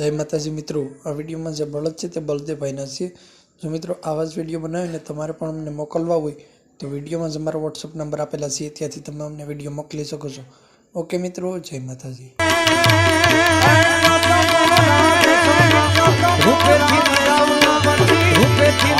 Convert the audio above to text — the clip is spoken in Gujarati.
જય માતાજી મિત્રો, આ વિડીયોમાં જે બળદ છે તે બળદેવભાઈના છે. જો મિત્રો, આવા જ વીડિયો બનાવીને તમારે પણ અમને મોકલવા હોય, તો વિડીયોમાં જ અમારો વોટ્સઅપ નંબર આપેલા છે, ત્યાંથી તમે અમને વીડિયો મોકલી શકો છો. ઓકે મિત્રો, જય માતાજી. રૂપેથી